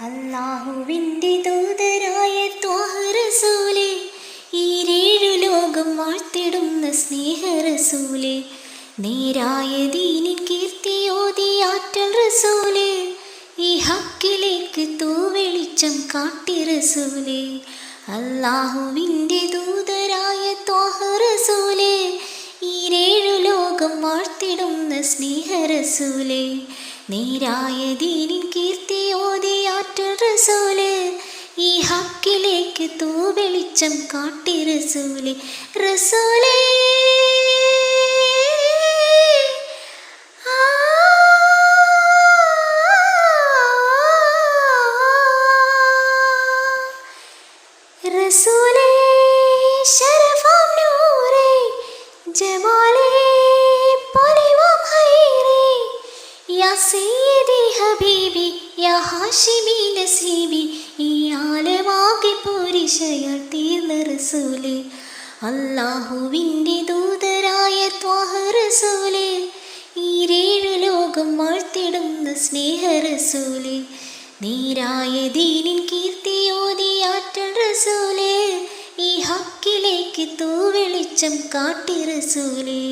അള്ളാഹുവിന്റെ ദൂതരായ ത്വാഹറസൂലെ ഈരേഴു ലോകം വാഴ്ത്തിടുന്ന സ്നേഹറസൂലെ നേരായ ദീനിൻ കീർത്തിയോതി ആറ്റൽ റസൂലെ ഈ ഹക്കിലേക്ക് തൂവെളിച്ചം കാട്ടി റസൂലെ അള്ളാഹുവിന്റെ ദൂതരായ ത്വാഹറസൂലെ ഈരേഴു ലോകം വാഴ്ത്തിടുന്ന സ്നേഹറസൂലെ നേരായ ദീനിൻ കീർത്തിയോതി റസൂൽ ഈ ഹക്കിലേക്ക് തൂവെളിച്ചം കാട്ടി റസൂൽ റസൂലേ ആ. റസൂലേ ശരഫാം നൂറേ അള്ളാഹുവിന്റെ ദൂതരായ ത്വാഹ റസൂലേ ഈരേഴു ലോകം വാഴ്ത്തിടുന്ന സ്നേഹ റസൂലെ. നീരായ ദീനിൻ കീർത്തിയോതിയാറ്റൽ റസൂലേ ഈ ഹക്കിലേക്ക് തൂവെളിച്ചം കാട്ടി റസൂലേ.